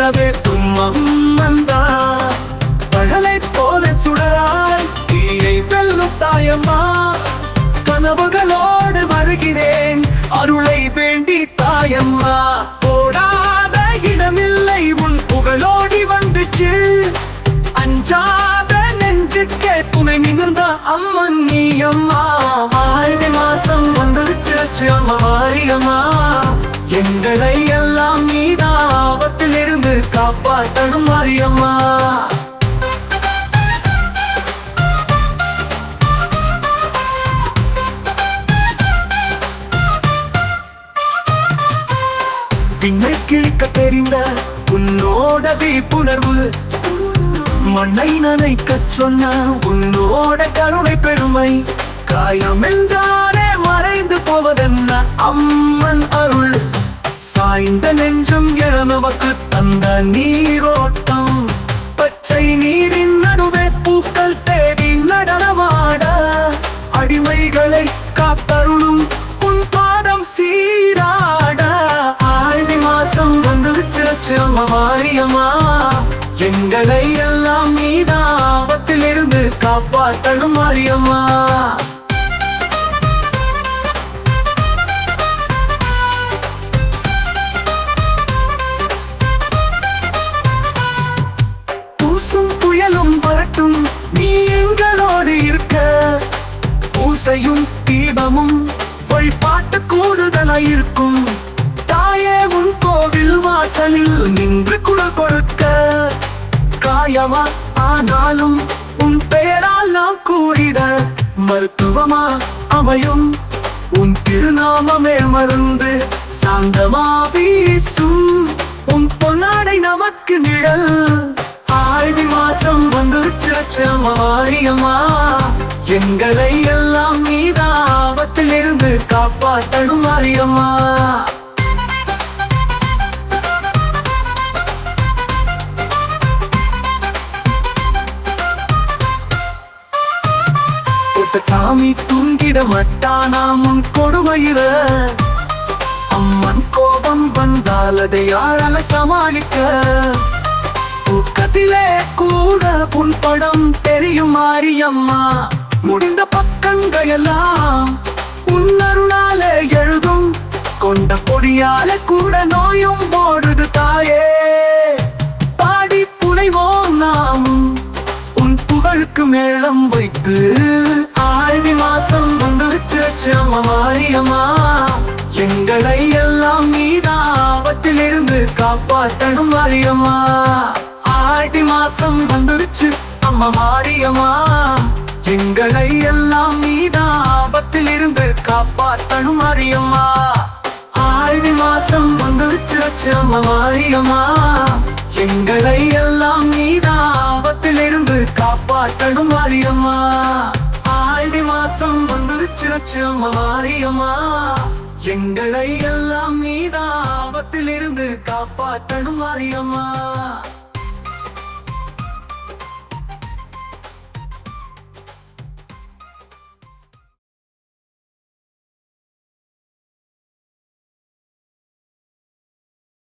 வரவேற்கும் அம்மந்தா பழலை போல சுடராய் தீயை வெல்லும் தாயம்மா. கனவுகளோடு வருகிறேன் அருளை வேண்டி தாயம்மா. போடாத இடமில்லை உன் புகழோடி வந்துச்சு. அஞ்சாத நெஞ்சுக்கே துணை நிமிர்ந்த அம்மன் நீ அம்மா ஆறு மாசம் வந்துருச்சு அம்மா மாரியம்மா. எங்களை எல்லாம் நீதான் காப்பாற்றணும் மரியம்மா. விண்ணை கிழிக்க தெரிந்த உன்னோட விழிப்புணர்வு மண்ணை நனைக்க சொன்ன உன்னோட கருணை பெருமை. காயம் என்றாரே மறைந்து போவதென்ன அம்மன் அருள். சாய்ந்த நெஞ்சம் நமக்கு தந்த நீரோட்டம். பச்சை நீரின் நடுவே பூக்கள் தேடி நடனமாட. அடிமைகளை காத்தருளும் உன் பாதம் சீராட. ஆடி மாசம் வந்துருச்சு அம்மா மாரியம்மா எங்களை எல்லாம் நீதான் ஆபத்திலிருந்து காப்பாற்றணும் மாரியம்மா. காலில் நின்று குரல் கொடுக்க காயமா ஆனாலும் உன் பெயரால் நாம் கூறிட மருத்துவமா அமையும்? உன் திருநாமமே மருந்து சாந்தமா வீசும். உன் பொன்னாடை நமக்கு நிழல். ஆழ்வி மாசம் வந்துருச்சு அம்மா மாரியம்மா எங்களை எல்லாம் நீதான் ஆபத்திலிருந்து காப்பாற்றணும் மாரியம்மா ஒட்ட சாமி தூங்கிட மாட்டானாம் முன் கொடுமையில. அம்மன் கோபம் வந்தால் அதை யாரால சமாளிக்க? தூக்கத்திலே கூட புன் படம் தெரியும் மாரியம்மா. முடிந்த பக்கங்கள் எல்லாம் எழுதும். கொண்ட பொடியால கூட நோயும் போடுது தாயே. பாடி புனைவோம் நாமும் உன் புகழுக்கு மேளம் வைத்து வந்துருச்சு அம்மா மாரியம்மா எங்களை எல்லாம் நீதா ஆபத்திலிருந்து காப்பாத்தணும் மாரியம்மா. ஆடி மாசம் வந்துருச்சு அம்மா மாரியம்மா. எங்களை எல்லாம் நீதா ஆபத்திலிருந்து காப்பாத்தணும் மாரியம்மா. ஆடி மாசம் வந்துருச்சு அம்மா மாரியம்மா. எங்களை எல்லாம் நீதா ஆபத்திலிருந்து காப்பாற்றணும் மாரியம்மா. ஆடி மாசம் மாரியம்மா எங்களை எல்லாம் நீதான் ஆபத்திலிருந்து காப்பாற்றணும் மாரியம்மா